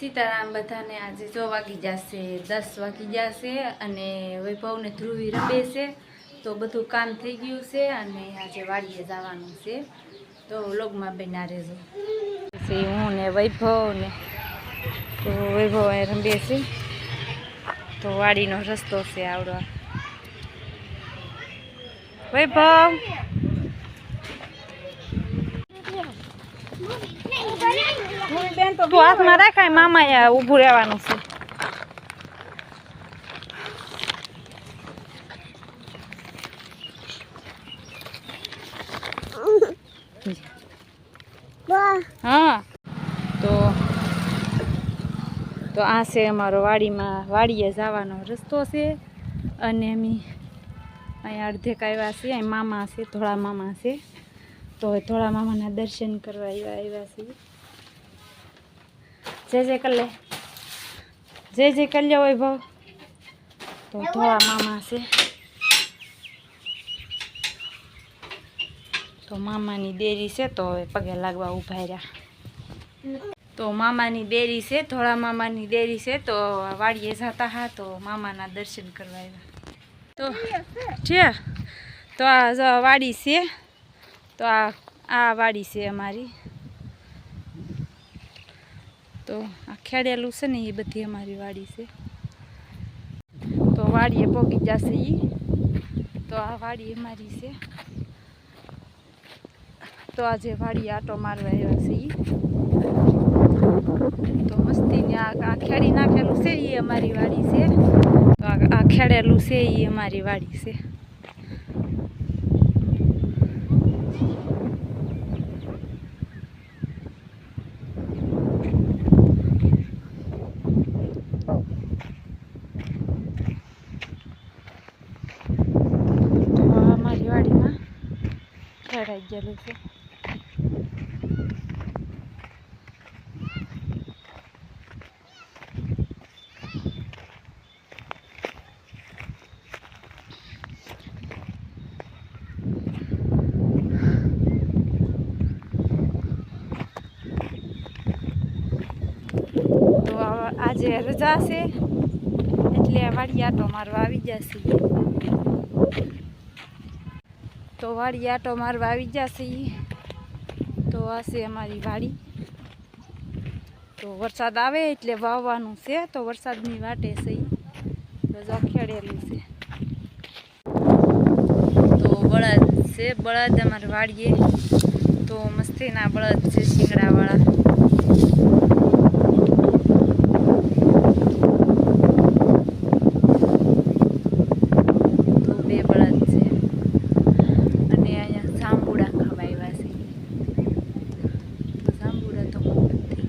સીતારામ બધાને આજે જો વાગી જશે, દસ વાગી જશે અને વૈભવને ધ્રુવી રમે છે તો બધું કામ થઈ ગયું છે અને આજે વાડીએ જવાનું છે. તો લોગમાં બેના રહેજો. હું ને વૈભવ ને તો વૈભવ એ રમે છે. તો વાડીનો રસ્તો છે આવડો. વૈભવ! તું હાથમાં રાખાય મામાએ ઊભું રહેવાનું છે. હા. તો તો આ છે અમારો વાડીમાં વાડીએ જવાનો રસ્તો છે. અને અમે અહીંયા અડધેક આવ્યા છીએ અહીં મામા છે ધોળા મામા છે. તો ધોળા મામાના દર્શન કરવા આવ્યા આવ્યા છીએ. જય જય જે જે કલ્યા હોય વૈભવ. તો ધોવા મામા છે. તો મામાની દેરી છે તો હવે પગે લાગવા ઊભા રહ્યા. તો મામાની દેરી છે થોડા મામાની દેરી છે તો વાડીએ જતા હા તો મામાના દર્શન કરવા આવ્યા. તો છે તો આ વાડી છે. તો આ આ વાડી છે અમારી. તો આ ખેડેલું છે ને એ બધી અમારી વાડી છે. તો વાડીએ પોગી જશે એ તો આ વાડી અમારી છે. તો આજે વાડી આટો મારવા આવ્યા છે ઈ. તો મસ્તીને આ આ ખેડી નાખેલું છે એ અમારી વાડી છે. તો આ આ ખેડેલું છે એ અમારી વાડી છે તો આ અમારી વાડીમાં ખેડાઈ ગયેલું છે આજે રજા છે એટલે વાડી તો મારવા આવી જશે. તો વાડી આટો મારવા આવી જશે. તો આ છે અમારી વાડી. તો વરસાદ આવે એટલે વાવવાનું છે, તો વરસાદની વાટે છે રજા ખેડેલું છે. તો બળદ છે, બળદ અમારે વાડીએ. તો મસ્તીના બળદ છે, શીંગડાવાળા તો બે બળદ છે અને અહીંયા જાંબુડા ખાવા આવ્યા છે તો જાંબુડા તો બહુ નથી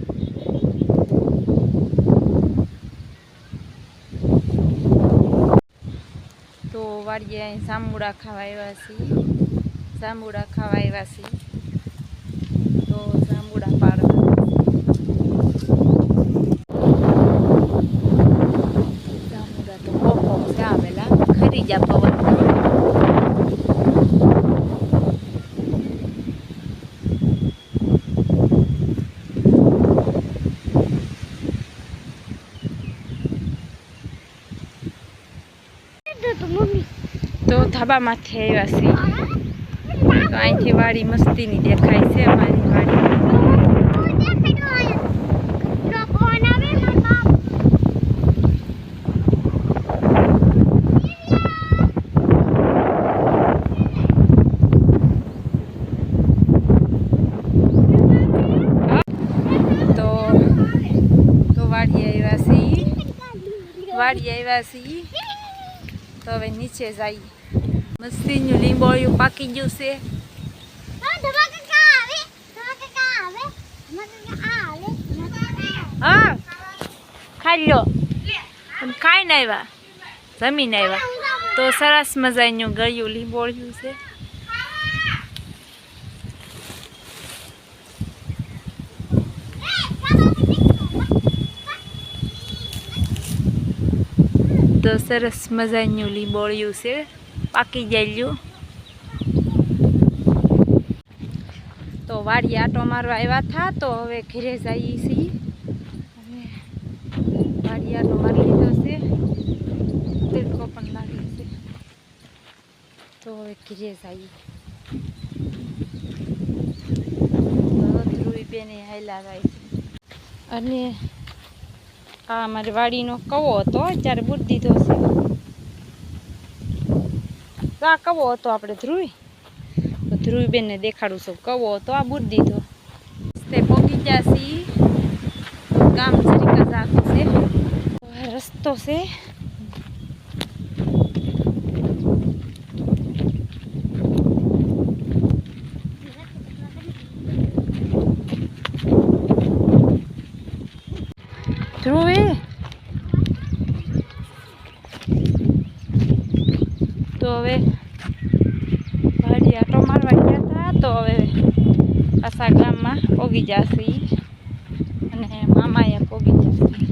તો વાડીએ અહીં જાંબુડા ખાવા આવ્યા છીએ જાંબુડા ખાવા આવ્યા છીએ તો જાંબુડા પાડવા જાંબુડા તો બહુ બહુ છે આવેલા ખરી જા પવન તો ધાબામાંથી આવ્યા છે. તો અહીંથી વાડી મસ્તીની દેખાય છે, અમારી વાડી. આવ્યા છીએ. તો હવે નીચે જઈએ મસ્તીનું લીંબોળિયું પાકી ગયું છે હા ખાઈ લો ખાઈને આવ્યા જમીને આવ્યા તો સરસ મજાનું ગળ્યું લીંબોળિયું છે તો સરસ મજાનું લીંબોળિયું છે પાકી ગયેલું. તો વાડી આટો મારવા આવ્યા થા, તો હવે ઘરે જઈએ છીએ. અને તૈયારનો મારી લીધો છે. તડકો પણ લાગે છે. તો હવે ઘીરે જઈએ. ધ્રુવી બેને હાયલા જાય છે. અને આ અમારી વાડીનો કવો હતો અત્યારે બુટ દીધો છે. તો આ કવો હતો આપણે, ધ્રુવી? તો ધ્રુવી બેનને દેખાડું છું. કવો હતો? આ બુદ્ધિ તો. તે ગયા જાસી ગામ જરીક છે. રસ્તો છે. ધ્રુવી તો હવે વાડી આટો મારવા ગયા હતા તો હવે ગામમાં પોગી જશે અને મામા મામાએ પોગી જશે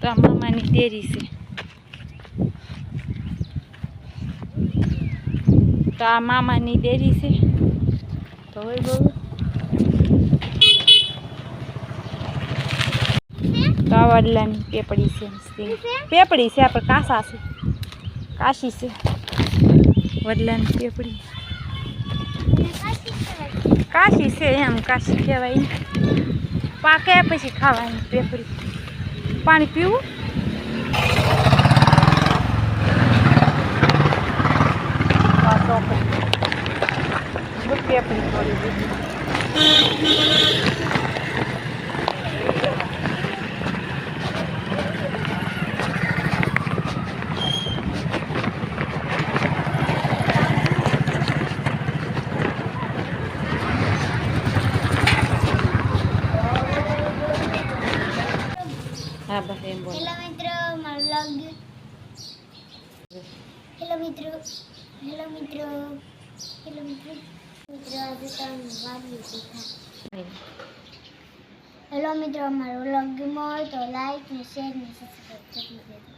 તો આ મામાની ડેરી છે. તો આ મામાની ડેરી છે. તો હોય બહુ. વડલાની પેપડી છે પેપડી છે આપણે કાસા છે. કાશી છે. વડલાની પેપડી. કાશી છે એમ કાશી કહેવાય. પાકે પછી ખાવાની પેપરી. પાણી પીવું? પેપરી થોડી દીધી હા બસ એમ બોલ. હેલો મિત્રો મારું વ્લોગ હેલો મિત્રો હેલો મિત્રો હેલો મિત્રો મિત્રો આજે તમે વાગી દીધા હેલો મિત્રો અમારો વ્લોગ ગમ્યો હોય તો લાઈક ને શેર ને સબસ્ક્રાઈબ કરી દેજો.